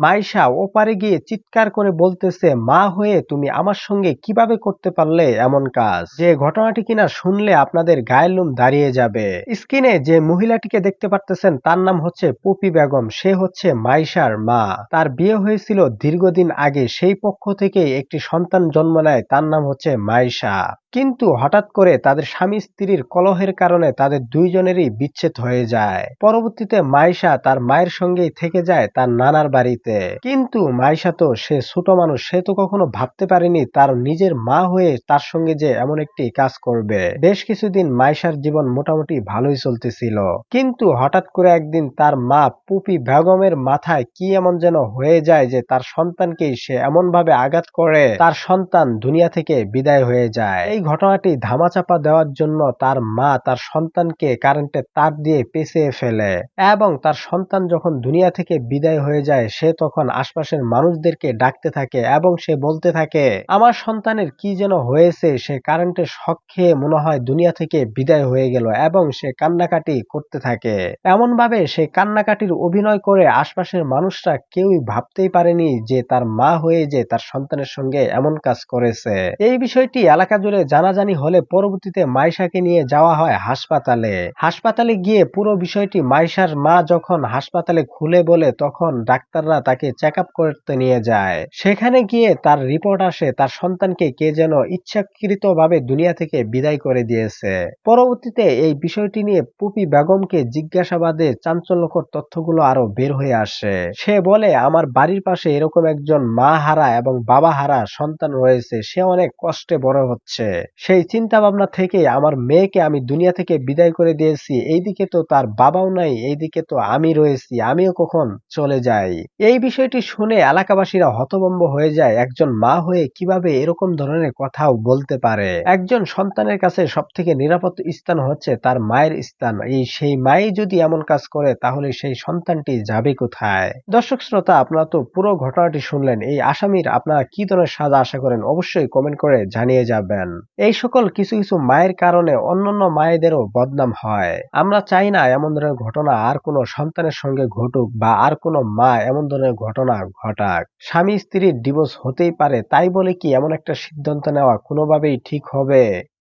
মাইশা ওপারে গিয়ে চিৎকার করে বলতেছে, মা হয়ে তুমি আমার সঙ্গে কীভাবে করতে পারলে এমন কাজ? যে ঘটনাটি কিনা শুনলে আপনাদের গায়ের লোম দাঁড়িয়ে যাবে। স্ক্রিনে যে মহিলাটিকে দেখতে পারতেছেন, তার নাম হচ্ছে পুপি বেগম। সে হচ্ছে মাইশার মা। তার বিয়ে হয়েছিল দীর্ঘদিন আগে। সেই পক্ষ থেকে একটি সন্তান জন্ম নেয়। তার নাম হচ্ছে মাইশা কিন্তু হঠাৎ করে তাদের স্বামী স্ত্রীর কলহের কারণে তাদের দুইজনেরই বিচ্ছেদ হয়ে যায়। পরবর্তীতে মাইশা তার মায়ের সঙ্গেই থেকে যায় তার নানার বাড়িতে। কিন্তু মাইশা তো সে ছোট মানুষ, সে তো কখনো ভাবতে পারেনি তার নিজের মা হয়ে তার সঙ্গে যে এমন একটি কাজ করবে। বেশ কিছুদিন মাইশার জীবন মোটামুটি ভালোই চলতেছিল। কিন্তু হঠাৎ করে একদিন তার মা পুপি বেগমের মাথায় কি এমন যেন হয়ে যায় যে তার সন্তানকেই সে এমন ভাবে আঘাত করে, তার সন্তান দুনিয়া থেকে বিদায় হয়ে যায়। ঘটনাটি ধামাচাপা দেওয়ার জন্য তার মা তার সন্তানকে কারেন্টের তার দিয়ে পেঁচিয়ে ফেলে এবং তার সন্তান যখন দুনিয়া থেকে বিদায় হয়ে যায়, সে তখন আশপাশের মানুষদেরকে ডাকতে থাকে এবং সে বলতে থাকে, আমার সন্তানের কি যেন হয়েছে, সে কারেন্টের শখ খেয়ে মনে হয় দুনিয়া থেকে বিদায় হয়ে গেল এবং সে কান্নাকাটি করতে থাকে। এমন ভাবে সে কান্নাকাটির অভিনয় করে আশপাশের মানুষরা কেউই ভাবতেই পারেনি যে তার মা হয়ে যে তার সন্তানের সঙ্গে এমন কাজ করেছে। এই বিষয়টি এলাকা জুড়ে জানাজানি হলে পরবর্তীতে মাইশাকে নিয়ে যাওয়া হয় হাসপাতালে। হাসপাতালে গিয়ে পুরো বিষয়টি মাইশার মা যখন হাসপাতালে খুলে বলে, তখন ডাক্তাররা তাকে চেক করতে নিয়ে যায়। সেখানে গিয়ে তার রিপোর্ট আসে, তার সন্তানকে কে যেন ইচ্ছাকৃত ভাবে দুনিয়া থেকে বিদায় করে দিয়েছে। পরবর্তীতে এই বিষয়টি নিয়ে পুপি বেগমকে জিজ্ঞাসাবাদে চাঞ্চল্যকর তথ্যগুলো আরও বের হয়ে আসে। সে বলে, আমার বাড়ির পাশে এরকম একজন মা হারা এবং বাবা হারা সন্তান রয়েছে, সে অনেক কষ্টে বড় হচ্ছে। সেই চিন্তা ভাবনা থেকে আমার মেয়েকে আমি দুনিয়া থেকে বিদায় করে দিয়েছি। এইদিকে তো তার বাবাও নাই, এইদিকে তো আমি রয়েছি, আমিও কখন চলে যাই? এই বিষয়টি শুনে এলাকাবাসীরা হতভম্ব হয়ে যায়। একজন মা হয়ে কীভাবে এরকম ধরনের কথাও বলতে পারে? একজন সন্তানের কাছে সব থেকে নিরাপদ স্থান হচ্ছে তার মায়ের স্থান। এই সেই মাই যদি এমন কাজ করে, তাহলে সেই সন্তানটি যাবে কোথায়? দর্শক শ্রোতা, আপনারা তো পুরো ঘটনাটি শুনলেন। এই আসামির আপনারা কি ধরনের সাজা আশা করেন, অবশ্যই কমেন্ট করে জানিয়ে যাবেন। এই সকল কিছু কিছু মায়ের কারণে অন্যান্য মায়েদেরও বদনাম হয়। আমরা চাই না এমন ধরনের ঘটনা আর কোনো সন্তানের সঙ্গে ঘটুক বা আর কোনো মা এমন ধরনের ঘটনা ঘটাক। স্বামী স্ত্রীর ডিভোর্স হতেই পারে, তাই বলে কি এমন একটা সিদ্ধান্ত নেওয়া কোনোভাবেই ঠিক হবে?